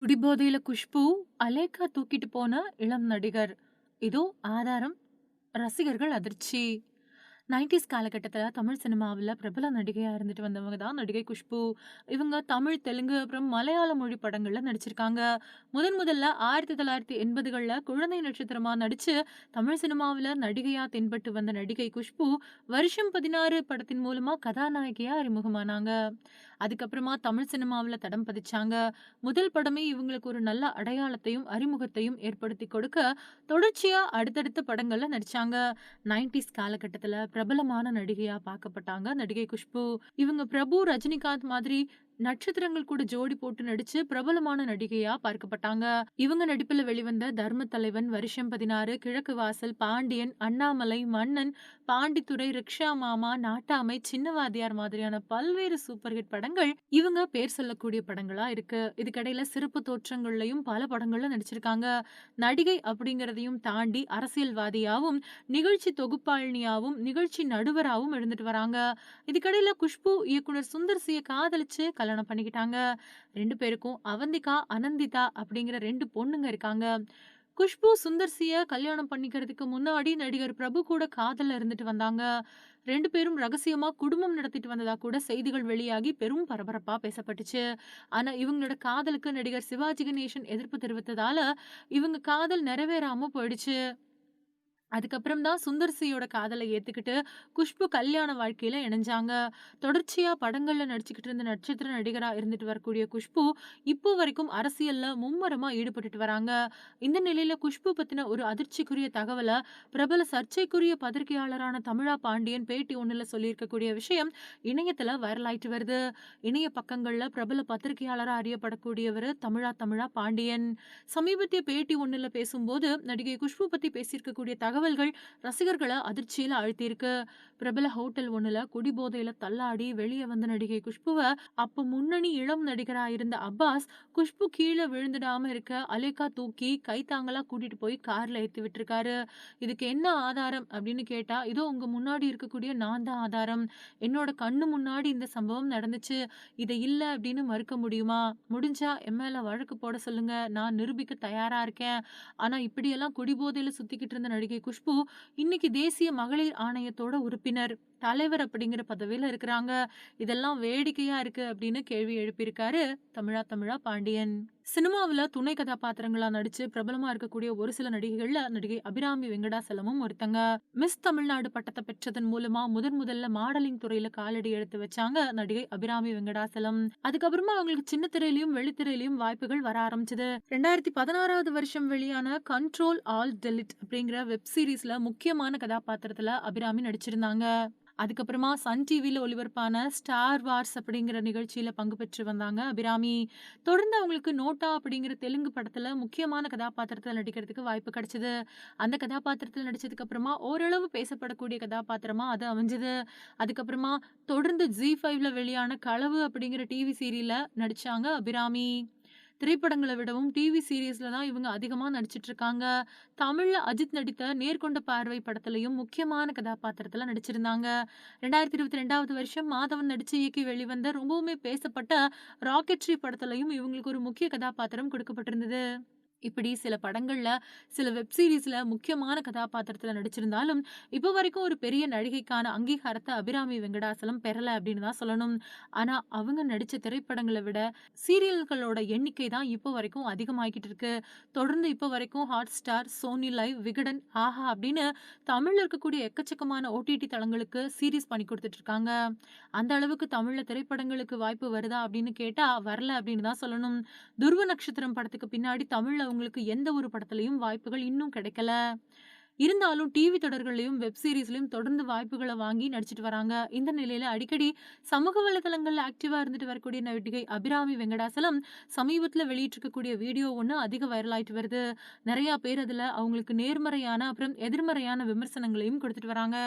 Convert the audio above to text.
குடிபோதையில குஷ்பு, அலேக்கா தூக்கிட்டு போன இளம் நடிகர். இதோ ஆதாரம். ரசிகர்கள் அதிர்ச்சி. நைன்டிஸ் காலகட்டத்தில் தமிழ் சினிமாவில் பிரபல நடிகையாக இருந்துட்டு வந்தவங்க தான் நடிகை குஷ்பு. இவங்க தமிழ், தெலுங்கு அப்புறம் மலையாள மொழி படங்களில் நடிச்சிருக்காங்க. முதன் முதல்ல 1980கள்ல குழந்தை நட்சத்திரமாக நடித்து தமிழ் சினிமாவில் நடிகையாக தென்பட்டு வந்த நடிகை குஷ்பு, வருஷம் 16 படத்தின் மூலமாக கதாநாயகியாக அறிமுகமானாங்க. அதுக்கப்புறமா தமிழ் சினிமாவில் தடம் பதிச்சாங்க. முதல் படமே இவங்களுக்கு ஒரு நல்ல அடையாளத்தையும், அறிமுகத்தையும் ஏற்படுத்தி கொடுக்க, தொடர்ச்சியாக அடுத்தடுத்த படங்களில் நடித்தாங்க நைன்டிஸ் காலகட்டத்தில் பிரபலமான நடிகையா பார்க்கப்பட்டாங்க நடிகை குஷ்பு. இவங்க பிரபு, ரஜினிகாந்த் மாதிரி நட்சத்திரங்கள் கூட ஜோடி போட்டு நடிச்சு பிரபலமான நடிகையா பார்க்கப்பட்டாங்க. இவங்க நடிப்புல வெளிவந்த தர்ம தலைவன், வருஷம் 16, கிழக்கு வாசல், பாண்டியன், அண்ணாமலை, மன்னன், பாண்டித்துறை ரிக்ஷா மாமா, நாட்டாமை, சின்னவாதியார் மாதிரியான பல்வேறு சூப்பர் ஹிட் படங்கள் இவங்க பேர் சொல்லக்கூடிய படங்களா இருக்கு. இதுக்கிடையில சிறப்பு தோற்றங்கள்லயும் பல படங்கள்ல நடிச்சிருக்காங்க. நடிகை அப்படிங்கறதையும் தாண்டி அரசியல்வாதியாவும், நிகழ்ச்சி தொகுப்பாளினியாவும், நிகழ்ச்சி நடுவராகவும் இருந்துட்டு வராங்க. இதுக்கிடையில குஷ்பு இயக்குனர் சுந்தர் சிய காதலிச்சு கல்யாணம் பண்ணிக்கிட்டாங்க. ரெண்டு பேருக்கும் அவந்திகா, அனந்திதா அப்படிங்கிற ரெண்டு பொண்ணுங்க இருக்காங்க. குஷ்பு சுந்தர்சிய கல்யாணம் பண்ணிக்கிறதுக்கு முன்னாடி நடிகர் பிரபு கூட காதல இருந்துட்டு வந்தாங்க. ரெண்டு பேரும் ரகசியமா குடும்பம் நடத்திட்டு வந்ததா கூட செய்திகள் வெளியாகி பெரும் பரபரப்பா பேசப்பட்டுச்சு. ஆனா இவங்களோட காதலுக்கு நடிகர் சிவாஜி கணேசன் எதிர்ப்பு தெரிவித்ததால, இவங்க காதல் நிறைவேறாம போயிடுச்சு. அதுக்கப்புறம் தான் சுந்தர் சியோட ஏற்றுக்கிட்டு குஷ்பு கல்யாண வாழ்க்கையில் இணைஞ்சாங்க. தொடர்ச்சியாக படங்களில் நடிச்சுக்கிட்டு இருந்த நட்சத்திர நடிகராக இருந்துட்டு வரக்கூடிய குஷ்பு, இப்போ வரைக்கும் அரசியலில் மும்மரமாக ஈடுபட்டுட்டு வராங்க. இந்த நிலையில் குஷ்பு பற்றின ஒரு அதிர்ச்சிக்குரிய தகவலை பிரபல சர்ச்சைக்குரிய பத்திரிகையாளரான தமிழா பாண்டியன் பேட்டி ஒன்றில் சொல்லியிருக்கக்கூடிய விஷயம் இணையத்தில் வைரல் ஆயிட்டு வருது. இணைய பக்கங்களில் பிரபல பத்திரிகையாளராக அறியப்படக்கூடியவர் தமிழா தமிழா பாண்டியன். சமீபத்திய பேட்டி ஒன்றில் பேசும்போது நடிகை குஷ்பு பற்றி பேசியிருக்கக்கூடிய தகவல் தகவல்கள் ரசிகர்களை அதிர்ச்சியில அழுத்தியிருக்கு பிரபல ஹோட்டல் ஒண்ணுல குடிபோதையில் தள்ளாடி வெளியே வந்த நடிகை குஷ்புவை அப்ப முன்னணி இளம் நடிகரா இருந்த அப்பாஸ், குஷ்பு கீழே விழுந்துடாம இருக்க அலேக்கா தூக்கி கைத்தாங்களா கூட்டிட்டு போய் கார்ல ஏத்தி விட்டுருக்காரு. இதுக்கு என்ன ஆதாரம் அப்படின்னு கேட்டா, இதோ உங்க முன்னாடி இருக்கக்கூடிய நான் தான் ஆதாரம். என்னோட கண்ணு முன்னாடி இந்த சம்பவம் நடந்துச்சு. இதை இல்ல அப்படின்னு மறுக்க முடியுமா? முடிஞ்சா எம்எல்ஏ வழக்கு போட சொல்லுங்க. நான் நிரூபிக்க தயாரா இருக்கேன். ஆனா இப்படியெல்லாம் குடிபோதையில சுத்திக்கிட்டு இருந்த நடிகை குஷ்பு, இன்னைக்கு தேசிய மகளிர் ஆணையத்தோட உறுப்பினர், தலைவர் அப்படிங்கிற பதவியில இருக்கிறாங்க. இதெல்லாம் வேடிக்கையா இருக்கு அப்படின்னு கேள்வி எழுப்பியிருக்காரு தமிழா தமிழா பாண்டியன். சினிமாவுல துணை கதாபாத்திரங்களா நடிச்சு பிரபலமா இருக்கக்கூடிய ஒரு சில நடிகைகள்ல நடிகை அபிராமி வெங்கடாசலமும் ஒருத்தங்க. மிஸ் தமிழ்நாடு பட்டத்தை பெற்றதன் மூலமா முதன் முதல்ல மாடலிங் துறையில காலடி எடுத்து வச்சாங்க நடிகை அபிராமி வெங்கடாசலம். அதுக்கப்புறமா அவங்களுக்கு சின்ன திரையிலையும் வெளித்திரையிலையும் வாய்ப்புகள் வர ஆரம்பிச்சது. 2016வது வருஷம் வெளியான கண்ட்ரோல் ஆல் டெலிட் அப்படிங்கிற வெப் சீரிஸ்ல முக்கியமான கதாபாத்திரத்துல அபிராமி நடிச்சிருந்தாங்க. அதுக்கப்புறமா சன் டிவியில் ஒளிபரப்பான ஸ்டார் வார்ஸ் அப்படிங்கிற நிகழ்ச்சியில் பங்கு பெற்று வந்தாங்க அபிராமி. தொடர்ந்து அவங்களுக்கு நோட்டா அப்படிங்கிற தெலுங்கு படத்தில் முக்கியமான கதாபாத்திரத்தில் நடிக்கிறதுக்கு வாய்ப்பு கிடைச்சது. அந்த கதாபாத்திரத்தில் நடித்ததுக்கப்புறமா ஓரளவு பேசப்படக்கூடிய கதாபாத்திரமாக அது அமைஞ்சது. அதுக்கப்புறமா தொடர்ந்து ஜீ5ல வெளியான களவு அப்படிங்கிற டிவி சீரியலில் நடித்தாங்க அபிராமி. திரைப்படங்களை விடவும் டிவி சீரியஸில் தான் இவங்க அதிகமாக நடிச்சிட்டு இருக்காங்க. தமிழில் அஜித் நடித்த நேர்கொண்ட பார்வை படத்துலையும் முக்கியமான கதாபாத்திரத்தில் நடிச்சிருந்தாங்க. 2022வது வருஷம் மாதவன் நடித்து இயக்கி வெளிவந்த ரொம்பவுமே பேசப்பட்ட ராக்கெட்ரி படத்துலையும் இவங்களுக்கு ஒரு முக்கிய கதாபாத்திரம் கொடுக்கப்பட்டிருந்தது. இப்படி சில படங்கள்ல, சில வெப் முக்கியமான கதாபாத்திரத்துல நடிச்சிருந்தாலும், இப்போ வரைக்கும் ஒரு பெரிய நடிகைக்கான அங்கீகாரத்தை அபிராமி வெங்கடாசலம் பெறல அப்படின்னு தான் சொல்லணும். ஆனா அவங்க நடிச்ச திரைப்படங்களை விட சீரியல்களோட எண்ணிக்கை தான் இப்போ வரைக்கும் அதிகமாகிக்கிட்டு இருக்கு. தொடர்ந்து இப்போ வரைக்கும் Hotstar, Sony Liv, Vikatan, Aha அப்படின்னு தமிழ்ல இருக்கக்கூடிய எக்கச்சக்கமான ஓடிடி தளங்களுக்கு சீரிஸ் பண்ணி கொடுத்துட்டு இருக்காங்க. அந்த அளவுக்கு தமிழ்ல திரைப்படங்களுக்கு வாய்ப்பு வருதா அப்படின்னு கேட்டா, வரல அப்படின்னு தான் சொல்லணும். துருவ நட்சத்திரம் படத்துக்கு பின்னாடி தமிழ்ல அவங்களுக்கு எந்த ஒரு படத்துலையும் வாய்ப்புகள் இன்னும் கிடைக்கல. இருந்தாலும் டிவி தொடர்களையும் வெப் சீரிஸ்லயும் தொடர்ந்து வாய்ப்புகளை வாங்கி நடிச்சிட்டு வராங்க. இந்த நிலையில அடிக்கடி சமூக வலைதளங்கள்ல ஆக்டிவா இருந்துட்டு வரக்கூடிய நடிகை அபிராமி வெங்கடாசலம், சமீபத்துல வெளியிட்டிருக்கக்கூடிய வீடியோ ஒன்று அதிக வைரல் ஆயிட்டு வருது. நிறைய பேர் அதுல அவங்களுக்கு நேர்மறையான, அப்புறம் எதிர்மறையான விமர்சனங்களையும் கொடுத்துட்டு வராங்க.